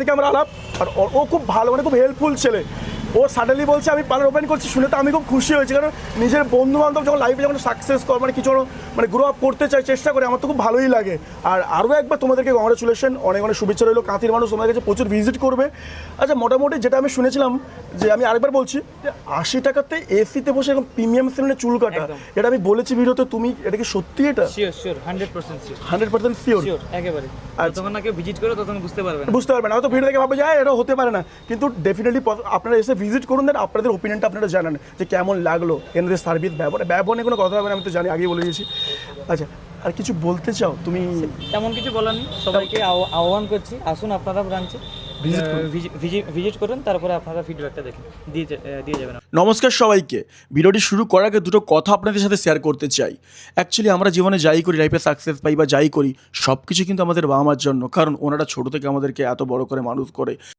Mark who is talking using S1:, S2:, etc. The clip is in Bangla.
S1: থেকে আমরা আলাপ। আর ও খুব ভালো মানে খুব হেল্পফুল ছেলে। ও সাডেনলি বলছে আমি পার্লার ওপেন করছি। শুনে তো আমি খুব খুশি হয়েছি। কারণ নিজের বন্ধু বান্ধব যখন লাইফে যখন সাকসেস কর মানে কিছু মানে গ্রো আপ করতে চাই চেষ্টা করে আমার তো খুব ভালোই লাগে। আর আরও একবার তোমাদেরকে কংগ্রেচুলেশন অনেক অনেক শুভেচ্ছা রইল। কাঁথির মানুষ তোমাদের কাছে প্রচুর ভিজিট করবে। আচ্ছা মোটামুটি যেটা আমি শুনেছিলাম যে আমি আরেকবার বলছি যে আশি টাকাতে এসিতে বসে এখন প্রিমিয়াম সেলুনে চুল কাটা এটা আমি বলেছি ভিডিওতে তুমি এটা কি সত্যি এটা?
S2: হান্ড্রেড পার্সেন্ট শিওর একেবারে।
S1: আচ্ছা।
S2: তখন না কেউ ভিজিট করে তখন বুঝতে পারবে
S1: বুঝতে পারবে না। হয়তো ভিডিও দেখে ভাবে যায় এটা হতে পারে না। কিন্তু ডেফিনেটলি আপনারা এসে ভিজিট করুন দেন আপনাদের ওপিনিয়নটা আপনারা জানান যে কেমন লাগল এনাদের সার্ভিস ব্যবহার ব্যবহার নিয়ে কোনো কথা হবে না আমি তো জানি আগেই বলে দিয়েছি। আচ্ছা আর কিছু বলতে চাও? তুমি
S2: তেমন কিছু বলার নেই সবাইকে আহ্বা- আহ্বান করছি। আসুন আপনারা ব্রাঞ্চে ভিজিট করুন। তারপরে আপনারা ফিডব্যাকটা দেখুন দিয়ে দিয়ে যাবেন।
S1: নমস্কার সবাইকে। ভিডিওটি শুরু করার আগে দুটো কথা আপনাদের সাথে শেয়ার করতে চাই। অ্যাকচুয়ালি আমরা জীবনে যাই করি লাইফে সাকসেস পাই বা যাই করি সব কিছু কিন্তু আমাদের বাবা মার জন্য কারণ ওনারা ছোটো থেকে আমাদেরকে এত বড় করে মানুষ করে।